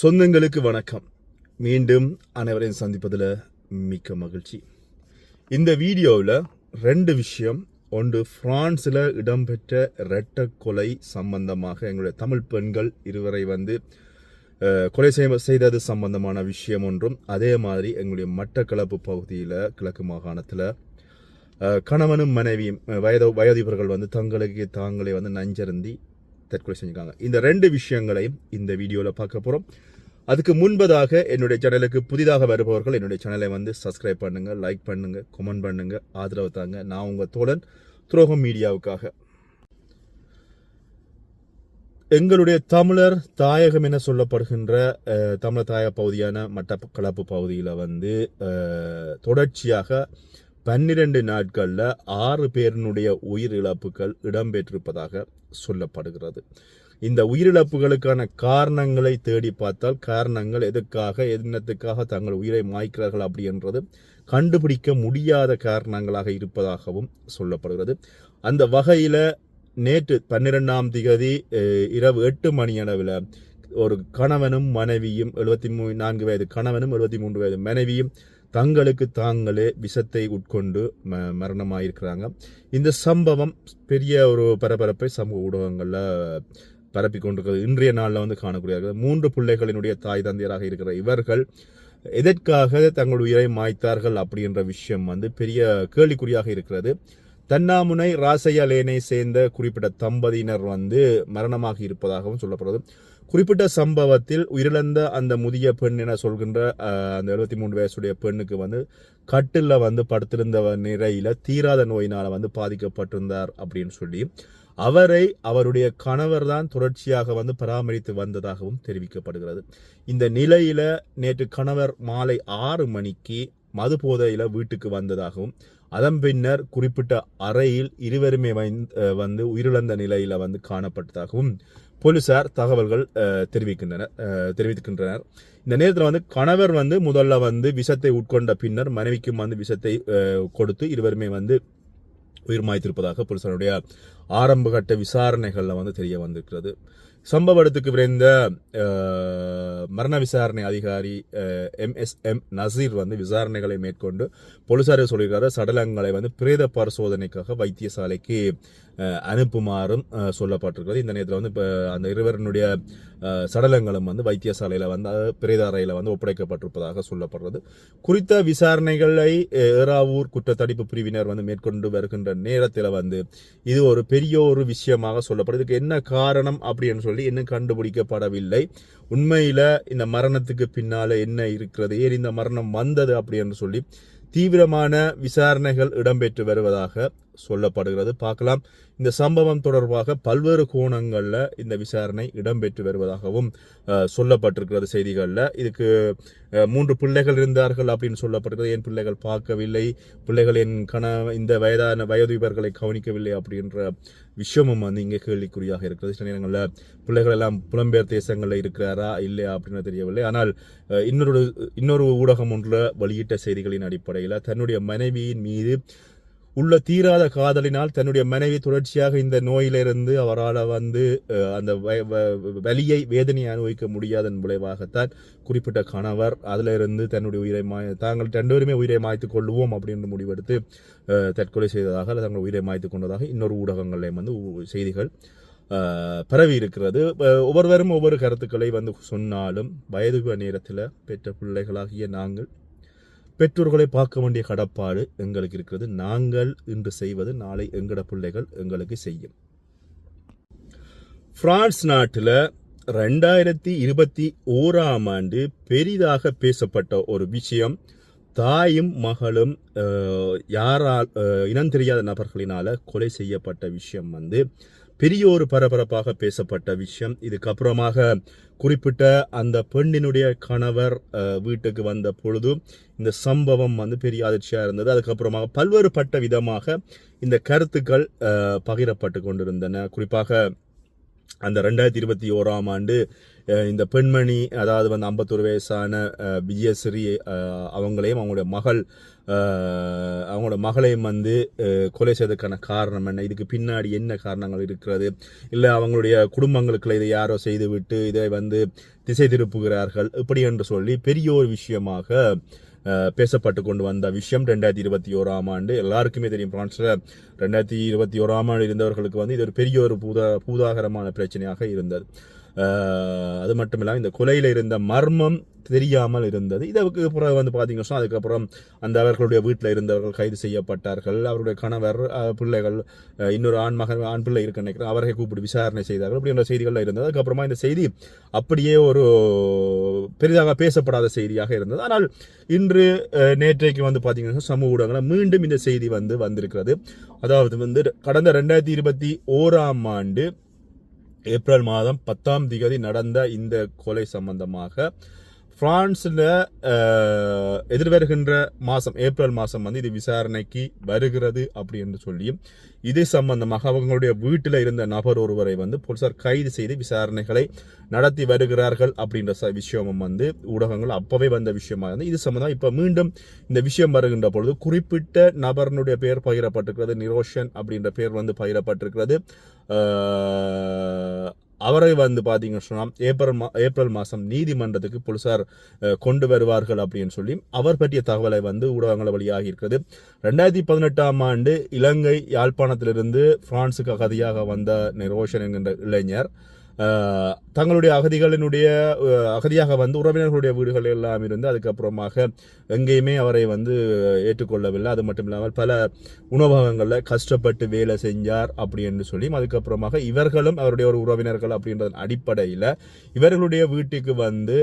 சொந்தங்களுக்கு வணக்கம். மீண்டும் அனைவரையும் சந்திப்பதில் மிக்க மகிழ்ச்சி. இந்த வீடியோவில் ரெண்டு விஷயம். ஒன்று பிரான்ஸில் இடம்பெற்ற இரட்ட கொலை சம்பந்தமாக எங்களுடைய தமிழ் பெண்கள் இருவரை வந்து கொலை செய்ய செய்தது சம்பந்தமான விஷயம் ஒன்றும். அதே மாதிரி எங்களுடைய மட்டக்களப்பு பகுதியில் கிழக்கு மாகாணத்தில் கணவனும் மனைவியும் வயது வயோதிபர்கள் வந்து தங்களுக்கு தாங்களே வந்து நஞ்சருந்தி தற்கொலை செஞ்சுக்காங்க இந்த ரெண்டு விஷயங்களையும் இந்த வீடியோவில் பார்க்க போகிறோம் அதுக்கு முன்பதாக என்னுடைய சேனலுக்கு புதிதாக வருபவர்கள் என்னுடைய சேனலை வந்து சப்ஸ்கிரைப் பண்ணுங்கள் லைக் பண்ணுங்கள் கமெண்ட் பண்ணுங்கள் ஆதரவு தாங்க. நான் உங்கள் தோழன் துரோகம் மீடியாவுக்காக. எங்களுடைய தமிழர் தாயகம் என சொல்லப்படுகின்ற தமிழர் தாய பகுதியான மட்டக்களப்பு பகுதியில் வந்து தொடர்ச்சியாக பன்னிரண்டு நாட்களில் ஆறு பேரினுடைய உயிரிழப்புகள் இடம்பெற்றிருப்பதாக சொல்லப்படுகிறது. இந்த உயிரிழப்புகளுக்கான காரணங்களை தேடி பார்த்தால் காரணங்கள் எதுக்காக என்னத்துக்காக தங்கள் உயிரை மாய்க்கிறார்கள் அப்படி என்றது கண்டுபிடிக்க முடியாத காரணங்களாக இருப்பதாகவும் சொல்லப்படுகிறது. அந்த வகையில் நேற்று பன்னிரெண்டாம் திகதி இரவு எட்டு மணி அளவில் ஒரு கணவனும் மனைவியும் எழுபத்தி மூ நான்கு வயது கணவனும் எழுபத்தி மூன்று வயது மனைவியும் தங்களுக்கு தாங்களே விஷத்தை உட்கொண்டு ம மரணமாயிருக்கிறாங்க. இந்த சம்பவம் பெரிய ஒரு பரபரப்பை சமூக ஊடகங்களில் பரப்பி கொண்டிருக்கிறது. இன்றைய நாளில் வந்து காணக்கூடியது மூன்று பிள்ளைகளினுடைய தாய் தந்தையராக இருக்கிற இவர்கள் எதற்காக தங்கள் உயிரை மாய்த்தார்கள் அப்படின்ற விஷயம் வந்து பெரிய கேள்விக்குறியாக இருக்கிறது. தன்னாமுனை ராசையா லேனை சேர்ந்த குறிப்பிட்ட தம்பதியினர் வந்து மரணமாக இருப்பதாகவும் சொல்லப்படுறது குறிப்பிட்ட சம்பவத்தில் உயிரிழந்த அந்த முதிய பெண் என சொல்கின்ற அந்த எழுபத்தி மூணு வயசுடைய பெண்ணுக்கு வந்து கட்டில் வந்து படுத்திருந்த நிலையில் தீராத நோயினால் வந்து பாதிக்கப்பட்டிருந்தார் அப்படின்னு சொல்லி அவரை அவருடைய கணவர் தான் தொடர்ச்சியாக வந்து பராமரித்து வந்ததாகவும் தெரிவிக்கப்படுகிறது. இந்த நிலையில நேற்று கணவர் மாலை ஆறு மணிக்கு மது போதையில வீட்டுக்கு வந்ததாகவும் அதன் பின்னர் குறிப்பிட்ட அறையில் இருவருமே வந்து உயிரிழந்த நிலையில வந்து காணப்பட்டதாகவும் போலீசார் தகவல்கள் தெரிவிக்கின்றனர் தெரிவிக்கின்றனர் இந்த நேரத்தில் வந்து கணவர் வந்து முதல்ல வந்து விஷத்தை உட்கொண்ட பின்னர் மனைவிக்கும் வந்து விஷத்தை கொடுத்து இருவருமே வந்து உயிர் மாய்த்திருப்பதாக போலீசாருடைய ஆரம்ப கட்ட விசாரணைகளில் வந்து தெரிய வந்திருக்கிறது. சம்பவ இடத்துக்கு விரைந்த மரண விசாரணை அதிகாரி எம்எஸ்எம் நசீர் வந்து விசாரணைகளை மேற்கொண்டு போலீசாரை சொல்லியிருக்காரு சடலங்களை வந்து பிரேத பரிசோதனைக்காக வைத்தியசாலைக்கு அனுப்புமாறும் சொல்லப்பட்டிருக்கிறது. இந்த நேரத்தில் வந்து இப்போ அந்த இருவரினுடைய சடலங்களும் வந்து வைத்தியசாலையில் வந்து அஹ், பிரேத அறையில் வந்து ஒப்படைக்கப்பட்டிருப்பதாக சொல்லப்படுறது. குறித்த விசாரணைகளை ஏறாவூர் குற்றத்தடுப்பு பிரிவினர் வந்து மேற்கொண்டு வருகின்ற நேரத்தில் வந்து இது ஒரு பெரிய ஒரு விஷயமாக சொல்லப்படுது. இதுக்கு என்ன காரணம் அப்படின்னு சொல்லி இன்னும் கண்டுபிடிக்கப்படவில்லை. உண்மையில் இந்த மரணத்துக்கு பின்னால் என்ன இருக்கிறது ஏன் இந்த மரணம் வந்தது அப்படின்னு சொல்லி தீவிரமான விசாரணைகள் இடம்பெற்று வருவதாக சொல்லப்படுகிறது. பார்க்கலாம். இந்த சம்பவம் தொடர்பாக பல்வேறு கோணங்களில் இந்த விசாரணை இடம்பெற்று வருவதாகவும் சொல்லப்பட்டிருக்கிறது செய்திகளில். இதுக்கு மூன்று பிள்ளைகள் இருந்தார்கள் அப்படின்னு சொல்லப்பட்டிருக்கிறது என் பிள்ளைகள் பார்க்கவில்லை? பிள்ளைகள் என் கண இந்த வயதான வயதுபர்களை கவனிக்கவில்லை அப்படின்ற விஷயமும் வந்து இங்கே கேள்விக்குறியாக இருக்கிறது. சில நேரங்களில் பிள்ளைகள் எல்லாம் புலம்பெயர் தேசங்களில் இருக்கிறாரா இல்லையா அப்படின்னு தெரியவில்லை. ஆனால் இன்னொரு இன்னொரு ஊடகம் ஒன்றில் வெளியிட்ட செய்திகளின் அடிப்படையில் தன்னுடைய மனைவியின் மீது உள்ள தீராத காதலினால் தன்னுடைய மனைவி தொடர்ச்சியாக இந்த நோயிலிருந்து அவரால் வந்து அந்த வ- வ- வலியை வேதனையை அனுபவிக்க முடியாதன் விளைவாகத்தான் குறிப்பிட்ட கணவர் அதிலிருந்து தன்னுடைய உயிரை மாய் தாங்கள் ரெண்டு பேருமே உயிரை மாய்த்துக் கொள்வோம் அப்படின்னு முடிவெடுத்து தற்கொலை செய்ததாக அல்லது தங்கள் உயிரை மாய்த்து கொண்டதாக இன்னொரு ஊடகங்களையும் வந்து செய்திகள் பரவி இருக்கிறது. ஒவ்வொருவரும் ஒவ்வொரு கருத்துக்களை வந்து சொன்னாலும் வயது நேரத்தில் பெற்ற பிள்ளைகளாகிய நாங்கள் பெற்றோர்களை பார்க்க வேண்டிய கடப்பாடு எங்களுக்கு இருக்கிறது. நாங்கள் இன்று செய்வது நாளை எங்கட பிள்ளைகள் எங்களுக்கு செய்யும். பிரான்ஸ் நாட்டில் ரெண்டாயிரத்தி இருபத்தி ஓராம் ஆண்டு பெரிதாக பேசப்பட்ட ஒரு விஷயம் தாயும் மகளும் அஹ், யாரால் அஹ், இனம் தெரியாத நபர்களினால கொலை செய்யப்பட்ட விஷயம் வந்து பெரிய ஒரு பரபரப்பாக பேசப்பட்ட விஷயம். இதுக்கப்புறமாக குறிப்பிட்ட அந்த பெண்ணினுடைய கணவர் வீட்டுக்கு வந்த பொழுது இந்த சம்பவம் வந்து பெரிய அதிர்ச்சியாக இருந்தது. அதுக்கப்புறமாக பல்வேறுபட்ட விதமாக இந்த கருத்துக்கள் பகிரப்பட்டு கொண்டிருந்தன. குறிப்பாக அந்த ரெண்டாயிரத்தி இருபத்தி ஓராம் ஆண்டு இந்த பெண்மணி அதாவது வந்து ஐம்பத்தொரு வயசான விஜயஸ்ரீ அவங்களையும் அவங்களுடைய மகள் அவங்களோட மகளையும் வந்து கொலை செய்ததுக்கான காரணம் என்ன? இதுக்கு பின்னாடி என்ன காரணங்கள் இருக்கிறது? இல்லை அவங்களுடைய குடும்பங்களுக்குள்ள இதை யாரோ செய்துவிட்டு இதை வந்து திசை திருப்புகிறார்கள் இப்படி என்று சொல்லி பெரிய ஒரு விஷயமாக பேசப்பட்டு கொண்டு வந்த விஷயம் ரெண்டாயிரத்தி இருபத்தி ஓராம் ஆண்டு எல்லாருக்குமே தெரியும். பிரான்ஸில் ரெண்டாயிரத்தி இருபத்தி ஓராம் ஆண்டு இருந்தவர்களுக்கு வந்து இது ஒரு பெரிய ஒரு பூதா பூதாகரமான பிரச்சனையாக இருந்தது. அது மட்டும் இல்லாமல் இந்த கொலையில் இருந்த மர்மம் தெரியாமல் இருந்தது. இதற்கு பிறகு வந்து பார்த்தீங்கன்னா சொன்னால் அதுக்கப்புறம் அந்த அவர்களுடைய வீட்டில் இருந்தவர்கள் கைது செய்யப்பட்டார்கள். அவருடைய கணவர் பிள்ளைகள் இன்னொரு ஆண் மகன் ஆண் பிள்ளை இருக்கு நினைக்கிறேன். அவரை கூப்பிட்டு விசாரணை செய்தார்கள். அப்படின்ற செய்திகள் இருந்தது. அதுக்கப்புறமா இந்த செய்தி அப்படியே ஒரு பெரிதாக பேசப்படாத செய்தியாக இருந்தது. ஆனால் இன்று நேற்றைக்கு வந்து பார்த்தீங்கன்னா சமூக ஊடகங்களில் மீண்டும் இந்த செய்தி வந்து வந்திருக்கிறது. அதாவது வந்து கடந்த ரெண்டாயிரத்தி இருபத்தி ஓராம் ஆண்டு ஏப்ரல் மாதம் பத்தாம் திகதி நடந்த இந்த கொலை சம்பந்தமாக பிரான்ஸில் எதிர்வருகின்ற மாதம் ஏப்ரல் மாதம் வந்து இது விசாரணைக்கு வருகிறது அப்படி என்று சொல்லியும் இது சம்பந்தமாக அவங்களுடைய வீட்டில் இருந்த நபர் ஒருவரை வந்து போலீசார் கைது செய்து விசாரணைகளை நடத்தி வருகிறார்கள் அப்படின்ற ச- விஷயமும் வந்து ஊடகங்கள் அப்போவே வந்த விஷயமா இருந்து இது சம்பந்தம் இப்போ மீண்டும் இந்த விஷயம் வருகின்ற பொழுது குறிப்பிட்ட நபர்னுடைய பெயர் பகிரப்பட்டிருக்கிறது நிரோஷன் அப்படின்ற பெயர் வந்து பகிரப்பட்டிருக்கிறது. அவரை வந்து பார்த்தீங்கன்னு சொன்னால் ஏப்ரல் மா ஏப்ரல் மாதம் நீதிமன்றத்துக்கு போலீசார் கொண்டு வருவார்கள் அப்படின்னு சொல்லி அவர் பற்றிய தகவலை வந்து ஊடகங்கள் வழியாக இருக்கிறது. ரெண்டாயிரத்தி பதினெட்டாம் ஆண்டு இலங்கை யாழ்ப்பாணத்திலிருந்து பிரான்சுக்கு அகதியாக வந்த நிரோஷன் என்கின்ற இளைஞர் தங்களுடைய அகதிகளினுடைய அகதியாக வந்து உறவினர்களுடைய வீடுகள் எல்லாம் இருந்து அதுக்கப்புறமாக எங்கேயுமே அவரை வந்து ஏற்றுக்கொள்ளவில்லை. அது மட்டும் இல்லாமல் பல உணவகங்களில் கஷ்டப்பட்டு வேலை செஞ்சார் அப்படி என்று சொல்லி அதுக்கப்புறமாக இவர்களும் அவருடைய ஒரு உறவினர்கள் அப்படின்றதன் அடிப்படையில் இவர்களுடைய வீட்டுக்கு வந்து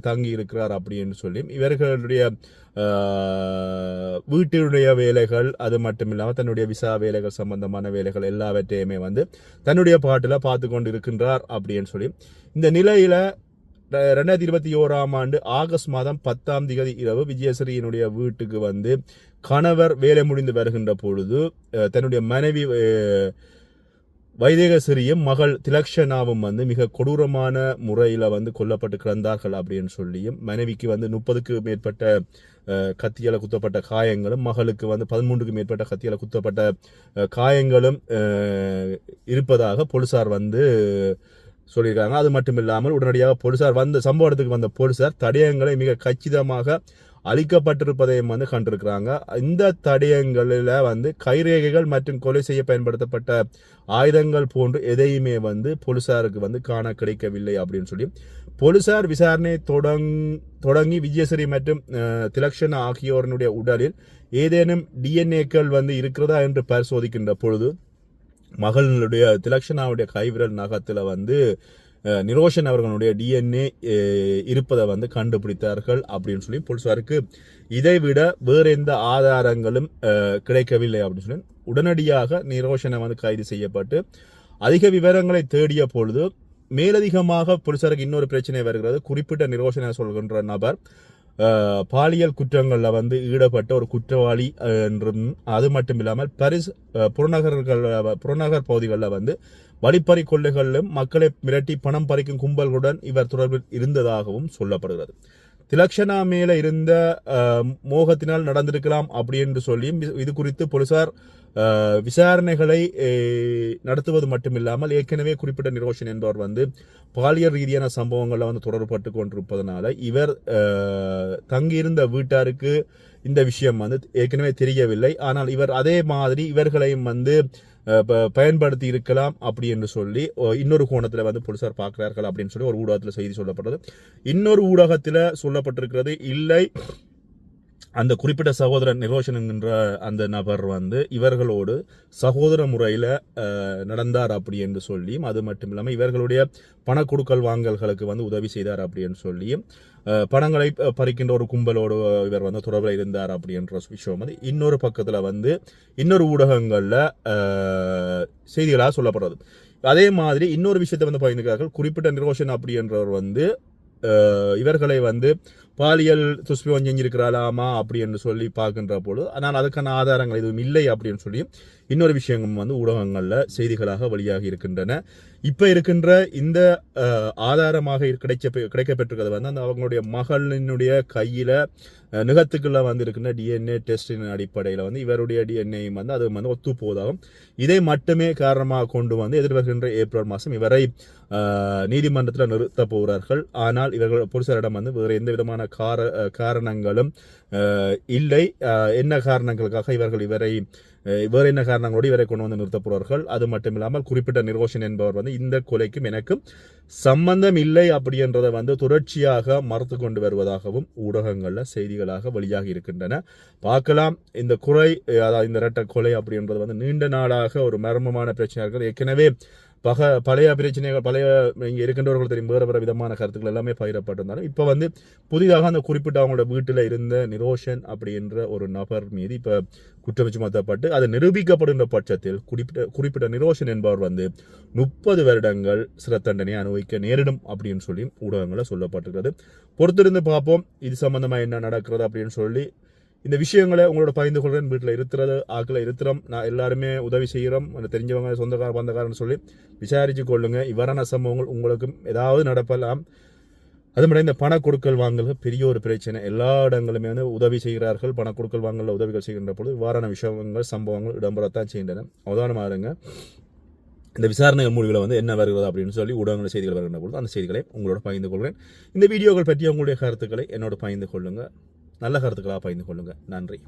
தங்கி இருக்கிறார் அப்படின்னு சொல்லி இவர்களுடைய வீட்டினுடைய வேலைகள் அது மட்டும் இல்லாமல் தன்னுடைய விசா வேலைகள் சம்பந்தமான வேலைகள் எல்லாவற்றையுமே வந்து தன்னுடைய பாட்டில் பார்த்து கொண்டு இருக்கின்றார் அப்படின்னு சொல்லி இந்த நிலையில் ரெண்டாயிரத்தி இருபத்தி ஓராம் ஆண்டு ஆகஸ்ட் மாதம் பத்தாம் திகதி இரவு விஜயஸ்ரீயினுடைய வீட்டுக்கு வந்து கணவர் வேலை முடிந்து வருகின்ற பொழுது தன்னுடைய மனைவி அஹ், வைதேகசிரியும் மகள் திலக்ஷனாவும் வந்து மிக கொடூரமான முறையில் வந்து கொல்லப்பட்டு கிடந்தார்கள் அப்படின்னு சொல்லியும் மனைவிக்கு வந்து முப்பதுக்கு மேற்பட்ட கத்தியால் கத்தியால குத்தப்பட்ட காயங்களும் மகளுக்கு வந்து பதிமூன்றுக்கு மேற்பட்ட கத்தியால குத்தப்பட்ட காயங்களும் இருப்பதாக போலீசார் வந்து சொல்லியிருக்காங்க. அது மட்டும் இல்லாமல் உடனடியாக போலீசார் வந்த சம்பவ இடத்துக்கு வந்த போலீசார் தடயங்களை மிக கச்சிதமாக அளிக்கப்பட்டிருப்பதையும் வந்து கண்டிருக்கிறாங்க. இந்த தடயங்களில் வந்து கைரேகைகள் மற்றும் கொலை செய்ய பயன்படுத்தப்பட்ட ஆயுதங்கள் போன்று எதையுமே வந்து போலீசாருக்கு வந்து காண கிடைக்கவில்லை அப்படின்னு சொல்லி போலீசார் விசாரணை தொடங் தொடங்கி விஜயஸ்ரீ மற்றும் திலக்ஷன் ஆகியோரனுடைய ஆகியோரினுடைய உடலில் ஏதேனும் டிஎன்ஏக்கள் வந்து இருக்கிறதா என்று பரிசோதிக்கின்ற பொழுது மகளுடைய திலக்ஷனாவுடைய கைவிரல் நகத்தில் வந்து நிரோஷன் அவர்களுடைய டிஎன்ஏ இருப்பதை வந்து கண்டுபிடித்தார்கள் அப்படின்னு சொல்லி போலீஸாருக்கு இதை விட வேறு எந்த ஆதாரங்களும் கிடைக்கவில்லை அப்படின்னு சொல்லி உடனடியாக நிரோஷனை வந்து கைது செய்யப்பட்டு அதிக விவரங்களை தேடிய பொழுது மேலதிகமாக போலீசாருக்கு இன்னொரு பிரச்சனை வருகிறது. குறிப்பிட்ட நிரோஷனை சொல்கின்ற நபர் பாலியல் குற்றங்களில் வந்து ஈடுபட்ட ஒரு குற்றவாளி என்றும் அது மட்டும் இல்லாமல் பரிஸ் புறநகர்கள் புறநகர் பகுதிகளில் வந்து வழிப்பறி கொள்ளைகளிலும் மக்களை மிரட்டி பணம் பறிக்கும் கும்பல்களுடன் இவர் தொடர்பில் இருந்ததாகவும் சொல்லப்படுகிறது. திலக்ஷனா மேல இருந்த மோகத்தினால் நடந்திருக்கலாம் அப்படி என்று சொல்லியும் இது- குறித்து போலீசார் விசாரணைகளை நடத்துவது மட்டுமில்லாமல் ஏற்கனவே குறிப்பிட்ட நிரோஷன் என்பவர் வந்து பாலியல் ரீதியான சம்பவங்களில் வந்து தொடர்பட்டு கொண்டிருப்பதனால இவர் தங்கியிருந்த வீட்டாருக்கு இந்த விஷயம் வந்து ஏற்கனவே தெரியவில்லை. ஆனால் இவர் அதே மாதிரி இவர்களையும் வந்து பயன்படுத்தி இருக்கலாம் அப்படி என்று சொல்லி இன்னொரு கோணத்தில் வந்து போலீசார் பார்க்கிறார்கள் அப்படின்னு சொல்லி ஒரு ஊடகத்தில் செய்தி சொல்லப்பட்டது இன்னொரு ஊடகத்தில் சொல்லப்பட்டிருக்கிறது இல்லை அந்த குறிப்பிட்ட சகோதரன் நிரோஷன் என்கின்ற அந்த நபர் வந்து இவர்களோடு சகோதர முறையில் நடந்தார் அப்படி என்று சொல்லியும் அது மட்டும் இல்லாமல் இவர்களுடைய பண கொடுக்கல் வாங்கல்களுக்கு வந்து உதவி செய்தார் அப்படின்னு சொல்லியும் பணங்களை பறிக்கின்ற ஒரு கும்பலோடு இவர் வந்து தொடர்பில் இருந்தார் அப்படின்ற விஷயம் வந்து இன்னொரு பக்கத்தில் வந்து இன்னொரு ஊடகங்களில் செய்திகளாக சொல்லப்படுறது. அதே மாதிரி இன்னொரு விஷயத்தை வந்து பகிர்ந்துக்கிறார்கள். குறிப்பிட்ட நிரோஷன் அப்படின்றவர் வந்து இவர்களை வந்து பாலியல் துஷ்பிரயோகம் செஞ்சிருக்கிறாளாமா அப்படி என்று சொல்லி பார்க்கின்ற பொழுது ஆனால் அதுக்கான ஆதாரங்கள் எதுவும் இல்லை அப்படின்னு சொல்லி இன்னொரு விஷயங்கள் வந்து ஊடகங்களில் செய்திகளாக வழியாக இருக்கின்றன. இப்போ இருக்கின்ற இந்த ஆதாரமாக கிடைச்ச கிடைக்கப்பட்டிருக்கிறது வந்து அந்த அவங்களுடைய மகளினுடைய கையில் நிகத்துக்குள்ள வந்து இருக்கின்ற டிஎன்ஏ டெஸ்டின் அடிப்படையில் வந்து இவருடைய டிஎன்ஏயும் வந்து அது வந்து ஒத்து போவதாகும் இதை மட்டுமே காரணமாக கொண்டு வந்து எதிர்வருகின்ற ஏப்ரல் மாதம் இவரை நீதிமன்றத்தில் நிறுத்த போகிறார்கள். ஆனால் இவர்கள் புருஷரிடம் வந்து வேறு எந்த விதமான கார காரணங்களும் இல்லை. என்ன காரணங்களுக்காக இவர்கள் இவரை வேறு என்ன காரணங்களோடு இவரை கொண்டு வந்து நிறுத்தப் போகிறார்கள் அது மட்டும் இல்லாமல் குறிப்பிட்ட நிரோஷன் என்பவர் வந்து இந்த கொலைக்கும் எனக்கும் சம்பந்தம் இல்லை அப்படின்றதை வந்து தொடர்ச்சியாக மறுத்து கொண்டு வருவதாகவும் ஊடகங்களில் செய்திகளாக வெளியாகி இருக்கின்றன. பார்க்கலாம். இந்த குறை அதாவது இந்த இரட்டை கொலை அப்படின்றது வந்து நீண்ட நாளாக ஒரு மர்மமான பிரச்சனையாக இருக்குது ஏற்கனவே பக பழைய பிரச்சனைகள் பழைய இங்கே இருக்கின்றவர்கள் தெரியும் வேறு வேறு விதமான கருத்துக்கள் எல்லாமே பகிரப்பட்டிருந்தாலும் இப்போ வந்து புதிதாக அந்த குறிப்பிட்ட அவங்களோட வீட்டில் இருந்த நிரோஷன் அப்படின்ற ஒரு நபர் மீது இப்போ குற்றம் சுமத்தப்பட்டு அது நிரூபிக்கப்படுகின்ற பட்சத்தில் குறிப்பிட்ட குறிப்பிட்ட நிரோஷன் என்பவர் வந்து முப்பது வருடங்கள் சிற தண்டனை அனுபவிக்க நேரிடும் அப்படின்னு சொல்லி ஊடகங்களில் சொல்லப்பட்டிருக்கிறது. பொறுத்திருந்து பார்ப்போம் இது சம்பந்தமாக என்ன நடக்கிறது அப்படின்னு சொல்லி இந்த விஷயங்களை உங்களோட பகிர்ந்து கொள்கிறேன் வீட்டில் இருக்கிறது ஆக்கில் இருக்கிறோம். நான் எல்லாருமே உதவி செய்கிறோம். அந்த தெரிஞ்சவங்க சொந்தக்கார பந்தக்காரன்னு சொல்லி விசாரித்து கொள்ளுங்க. இவ்வாறான சம்பவங்கள் உங்களுக்கும் ஏதாவது நடப்பலாம். அது மட்டும் இந்த பண கொடுக்கல் வாங்கல் பெரிய ஒரு பிரச்சனை. எல்லா இடங்களுமே வந்து உதவி செய்கிறார்கள். பண கொடுக்கல் வாங்கல உதவிகள் செய்கின்ற பொழுது இவ்வாறான விஷயங்கள் சம்பவங்கள் இடம்பெறத்தான் செய்கின்றன. அவதானமாக இருங்க. இந்த விசாரணை முடிவில் வந்து என்ன வருகிறது அப்படின்னு சொல்லி ஊடகங்கள் செய்திகள் வருகின்ற பொழுது அந்த செய்திகளை உங்களோட பகிர்ந்து கொள்கிறேன். இந்த வீடியோக்கள் பற்றி உங்களுடைய கருத்துக்களை என்னோட பகிர்ந்து கொள்ளுங்கள் நல்ல கருத்துக்களாக பகிர்ந்து கொள்ளுங்கள் நன்றி.